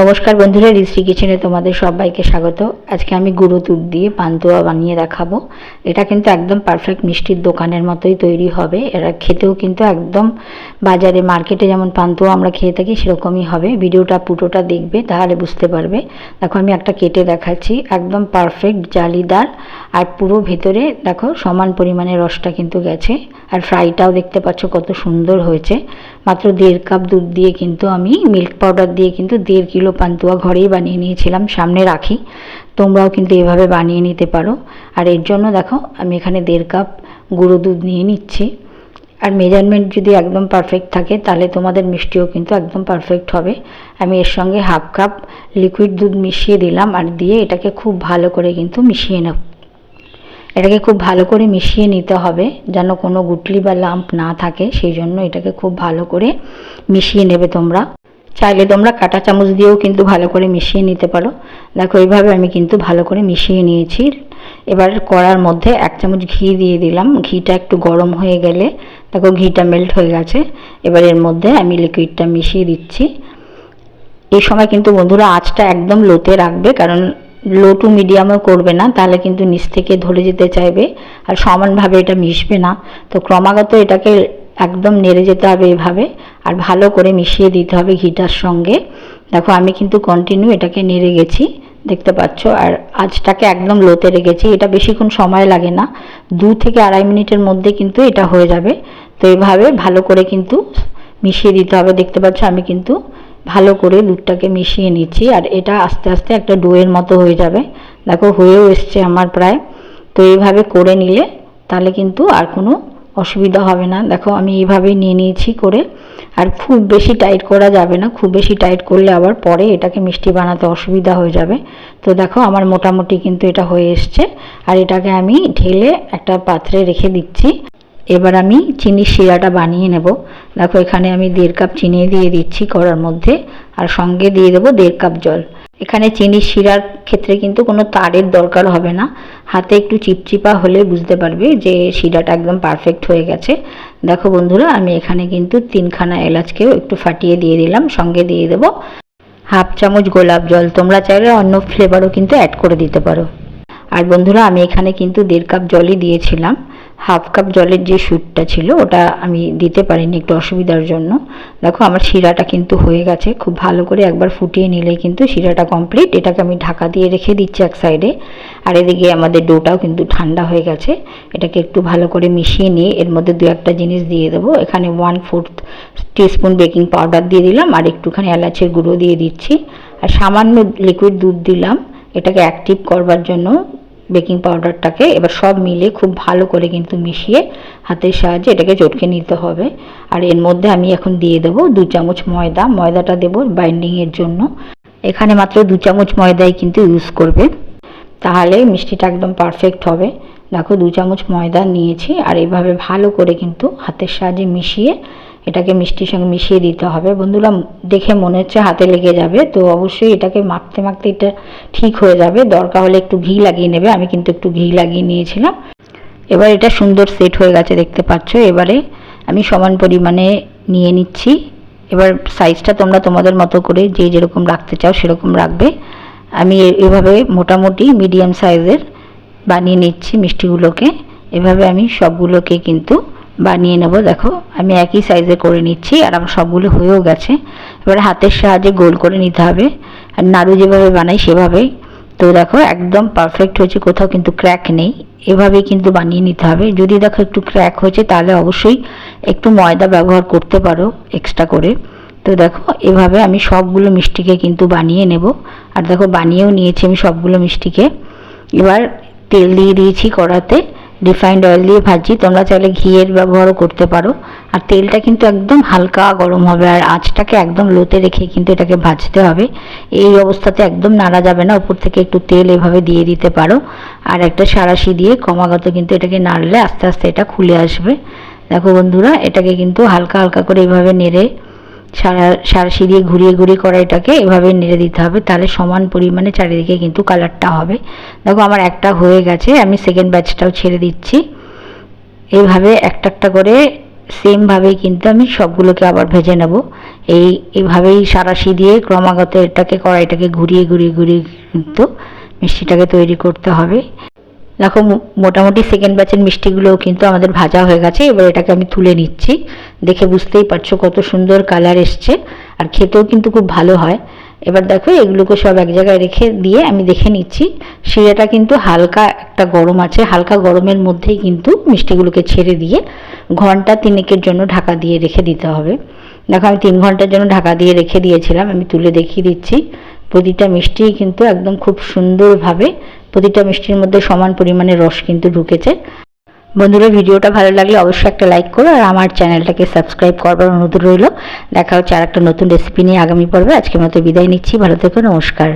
নমস্কার বন্ধুরা রিশ্রি কিচেনে তোমাদের সবাইকে স্বাগত। আজকে আমি গুঁড়ো দুধ দিয়ে পান্তুয়া বানিয়ে দেখাবো। এটা কিন্তু একদম পারফেক্ট মিষ্টির দোকানের মতোই তৈরি হবে। এরা খেতেও কিন্তু একদম বাজারে মার্কেটে যেমন পান্তুয়া আমরা খেয়ে থাকি, সেরকমই হবে। ভিডিওটা পুরোটা দেখবে, তাহলে বুঝতে পারবে। দেখো, আমি একটা কেটে দেখাচ্ছি। একদম পারফেক্ট জালিদার। আর পুরো ভেতরে দেখো, সমান পরিমাণে রসটা কিন্তু গেছে। আর ফ্রাইটাও দেখতে পাচ্ছ কত সুন্দর হয়েছে। মাত্র দেড় কাপ দুধ দিয়ে কিন্তু আমি মিল্ক পাউডার দিয়ে কিন্তু দেড় কিলো পান্তুয়া ঘরেই বানিয়ে নিয়েছিলাম, সামনে রাখি। তোমরাও কিন্তু এভাবে বানিয়ে নিতে পারো। আর এর জন্য দেখো, আমি এখানে দেড় কাপ গুঁড়ো দুধ নিয়ে নিচ্ছি। আর মেজারমেন্ট যদি একদম পারফেক্ট থাকে, তাহলে তোমাদের মিষ্টিও কিন্তু একদম পারফেক্ট হবে। আমি এর সঙ্গে হাফ কাপ লিকুইড দুধ মিশিয়ে দিলাম আর দিয়ে এটাকে খুব ভালো করে কিন্তু মিশিয়ে নেব এটাকে খুব ভালো করে মিশিয়ে নিতে হবে, যেন কোনো গুটলি বা লাম্প না থাকে, সেই জন্য এটাকে খুব ভালো করে মিশিয়ে নেবে তোমরা। চাইলে তোমরা কাঁটা চামচ দিয়েও কিন্তু ভালো করে মিশিয়ে নিতে পারো। দেখো, এইভাবে আমি কিন্তু ভালো করে মিশিয়ে নিয়েছি। এবার কড়ার মধ্যে এক চামচ ঘি দিয়ে দিলাম। ঘিটা একটু গরম হয়ে গেলে দেখো, ঘিটা মেল্ট হয়ে গেছে। এবার এর মধ্যে আমি লিকুইডটা মিশিয়ে দিচ্ছি। এই সময় কিন্তু বন্ধুরা আঁচটা একদম লোতে রাখবে, কারণ লো টু মিডিয়ামও করবে না, তাহলে কিন্তু নিচ থেকে ধরে যেতে চাইবে। আর সমানভাবে এটা মিশবে না। তো ক্রমাগত এটাকে একদম নেড়ে যেতে হবে এভাবে। আর ভালো করে মিশিয়ে দিতে হবে ঘিটার সঙ্গে। দেখো, আমি কিন্তু কন্টিনিউ এটাকে নেড়ে গেছি, দেখতে পাচ্ছ? আর আজটাকে একদম লোতে রেখেছি। এটা বেশিক্ষণ সময় লাগে না। দু থেকে আড়াই মিনিটের মধ্যে কিন্তু এটা হয়ে যাবে। তো এভাবে ভালো করে কিন্তু মিশিয়ে দিতে হবে। দেখতে পাচ্ছ, আমি কিন্তু ভালো করে দুধটাকে মিশিয়ে নিচ্ছি। আর এটা আস্তে আস্তে একটা ডোয়ের মতো হয়ে যাবে। দেখো, হয়েও এসছে আমার প্রায়। তো এইভাবে করে নিলে তাহলে কিন্তু আর কোনো অসুবিধা হবে না। দেখো, আমি এইভাবেই নিয়ে নিয়েছি করে। আর খুব বেশি টাইট করা যাবে না। খুব বেশি টাইট করলে আবার পরে এটাকে মিষ্টি বানাতে অসুবিধা হয়ে যাবে। তো দেখো, আমার মোটামুটি কিন্তু এটা হয়ে এসছে। আর এটাকে আমি ঢেলে একটা পাত্রে রেখে দিচ্ছি। এবার আমি চিনির শিরাটা বানিয়ে নেব। দেখো, এখানে আমি দেড় কাপ চিনি দিয়ে দিচ্ছি কড়ার মধ্যে, আর সঙ্গে দিয়ে দেবো দেড় কাপ জল। এখানে চিনির শিরার ক্ষেত্রে কিন্তু কোনো তারের দরকার হবে না। হাতে একটু চিপচিপা হলে বুঝতে পারবে যে শিরাটা একদম পারফেক্ট হয়ে গেছে। দেখো বন্ধুরা, আমি এখানে কিন্তু তিনখানা এলাচকেও একটু ফাটিয়ে দিয়ে দিলাম, সঙ্গে দিয়ে দেবো হাফ চামচ গোলাপ জল। তোমরা চাইলে অন্য ফ্লেভারও কিন্তু অ্যাড করে দিতে পারো। আর বন্ধুরা, আমি এখানে কিন্তু দেড় কাপ জলই দিয়েছিলাম। হাফ কাপ জলের যে সুটটা ছিল, ওটা আমি দিতে পারিনি একটু অসুবিধার জন্য। দেখো, আমার শিরাটা কিন্তু হয়ে গেছে। খুব ভালো করে একবার ফুটিয়ে নিলেই কিন্তু শিরাটা কমপ্লিট এটাকে আমি ঢাকা দিয়ে রেখে দিচ্ছি এক সাইডে আর এদিকে আমাদের ডোটাও কিন্তু ঠান্ডা হয়ে গেছে। এটাকে একটু ভালো করে মিশিয়ে নিয়ে এর মধ্যে দু একটা জিনিস দিয়ে দেবো। এখানে one fourth teaspoon baking powder দিয়ে দিলাম আর একটুখানি এলাচের গুঁড়ো দিয়ে দিচ্ছি। আর সামান্য লিকুইড দুধ দিলাম। এটাকে অ্যাক্টিভ করবার জন্য বেকিং পাউডারটাকে এবার সব মিলে খুব ভালো করে কিন্তু মিশিয়ে হাতের সাহায্যে এটাকে চটকে নিতে হবে। আর এর মধ্যে আমি এখন দিয়ে দেবো দু চামচ ময়দা। ময়দাটা দেবো বাইন্ডিংয়ের জন্য। এখানে মাত্র দু চামচ ময়দাই কিন্তু ইউজ করবে। তাহলে মিষ্টিটা একদম পারফেক্ট হবে। দেখো দু চামচ ময়দা নিয়েছি। আর এইভাবে ভালো করে কিন্তু হাতের সাহায্যে মিশিয়ে এটাকে মিষ্টির সঙ্গে মিশিয়ে দিতে হবে। বন্ধুরা, দেখে মনে হচ্ছে হাতে লেগে যাবে, তো অবশ্যই এটাকে মাখতে মাখতে এটা ঠিক হয়ে যাবে। দরকার হলে একটু ঘি লাগিয়ে নেবে, আমি কিন্তু একটু ঘি লাগিয়ে নিয়েছিলাম। এবার এটা সুন্দর সেট হয়ে গেছে, দেখতে পাচ্ছ? এবারে আমি সমান পরিমাণে নিয়ে নিচ্ছি। এবার সাইজটা তোমরা তোমাদের মতো করে যে যেরকম রাখতে চাও সেরকম রাখবে। আমি এভাবে মোটামুটি মিডিয়াম সাইজের বানিয়ে নিচ্ছি মিষ্টিগুলোকে। এভাবে আমি সবগুলোকে কিন্তু বানিয়ে নেব, দেখো। আমি একই সাইজে করে নিচ্ছি, আর আমার সবগুলো হয়েও গেছে। এবার হাতের সাহায্যে গোল করে নিতে হবে। আর নাড়ু যেভাবে বানাই সেভাবেই। তো দেখো, একদম পারফেক্ট হয়েছে, কোথাও কিন্তু ক্র্যাক নেই। এভাবেই কিন্তু বানিয়ে নিতে হবে। যদি দেখো একটু ক্র্যাক হয়েছে, তাহলে অবশ্যই একটু ময়দা ব্যবহার করতে পারো এক্সট্রা করে। তো দেখো, এভাবে আমি সবগুলো মিষ্টিকে কিন্তু বানিয়ে নেব। আর দেখো, বানিয়েও নিয়েছি আমি সবগুলো মিষ্টিকে। এবার তেল দিয়ে দিয়েছি কড়াতে। রিফাইন্ড অয়েল দিয়ে ভাজি, তোমরা চাইলে ঘিয়ের ব্যবহারও করতে পারো। আর তেলটা কিন্তু একদম হালকা গরম হবে, আর আঁচটাকে একদম লোতে রেখে কিন্তু এটাকে ভাজতে হবে। এই অবস্থাতে একদম নাড়া যাবে না, উপর থেকে একটু তেল এভাবে দিয়ে দিতে পারো। আর একটা সারাশি দিয়ে ক্রমাগত কিন্তু এটাকে নাড়লে আস্তে আস্তে এটা খুলে আসবে। দেখো বন্ধুরা, এটাকে কিন্তু হালকা হালকা করে এভাবে নেড়ে সারা সারাশি দিয়ে ঘুরিয়ে ঘুরিয়ে কড়াইটাকে এভাবে নেড়ে দিতে হবে। তাহলে সমান পরিমাণে চারিদিকে কিন্তু কালারটা হবে। দেখো আমার একটা হয়ে গেছে, আমি সেকেন্ড ব্যাচটাও ছেড়ে দিচ্ছি। এইভাবে একটা একটা করে সেমভাবেই কিন্তু আমি সবগুলোকে আবার ভেজে নেব। এই, এভাবেই সারাশি দিয়ে ক্রমাগত এটাকে কড়াইটাকে ঘুরিয়ে ঘুরিয়ে ঘুরিয়ে কিন্তু মিষ্টিটাকে তৈরি করতে হবে। দেখো মোটামুটি সেকেন্ড ব্যাচের মিষ্টিগুলোও কিন্তু আমাদের ভাজা হয়ে গেছে। এবার এটাকে আমি তুলে নিচ্ছি। দেখে বুঝতেই পারছ কত সুন্দর কালার এসছে। আর খেতেও কিন্তু খুব ভালো হয়। এবার দেখো এগুলোকে সব এক জায়গায় রেখে দিয়ে আমি দেখে নিচ্ছি। শিরাটা কিন্তু হালকা একটা গরম আছে। হালকা গরমের মধ্যেই কিন্তু মিষ্টিগুলোকে ছেড়ে দিয়ে ঘণ্টা তিনেকের জন্য ঢাকা দিয়ে রেখে দিতে হবে। দেখো, আমি তিন ঘণ্টার জন্য ঢাকা দিয়ে রেখে দিয়েছিলাম, আমি তুলে দেখিয়ে দিচ্ছি। প্রতিটা মিষ্টি কিন্তু একদম খুব সুন্দরভাবে, প্রতিটা মিষ্টির মধ্যে সমান পরিমাণে রস কিন্তু ঢুকেছে। বন্ধুরা, ভিডিওটা ভালো লাগলে অবশ্যই একটা লাইক করো আর আমার চ্যানেলটাকে সাবস্ক্রাইব করবার অনুরোধ রইল। দেখা হচ্ছে আর একটা নতুন রেসিপি নিয়ে আগামী পর্বে। আজকের মতো বিদায় নিচ্ছি। ভালো থেকো, নমস্কার।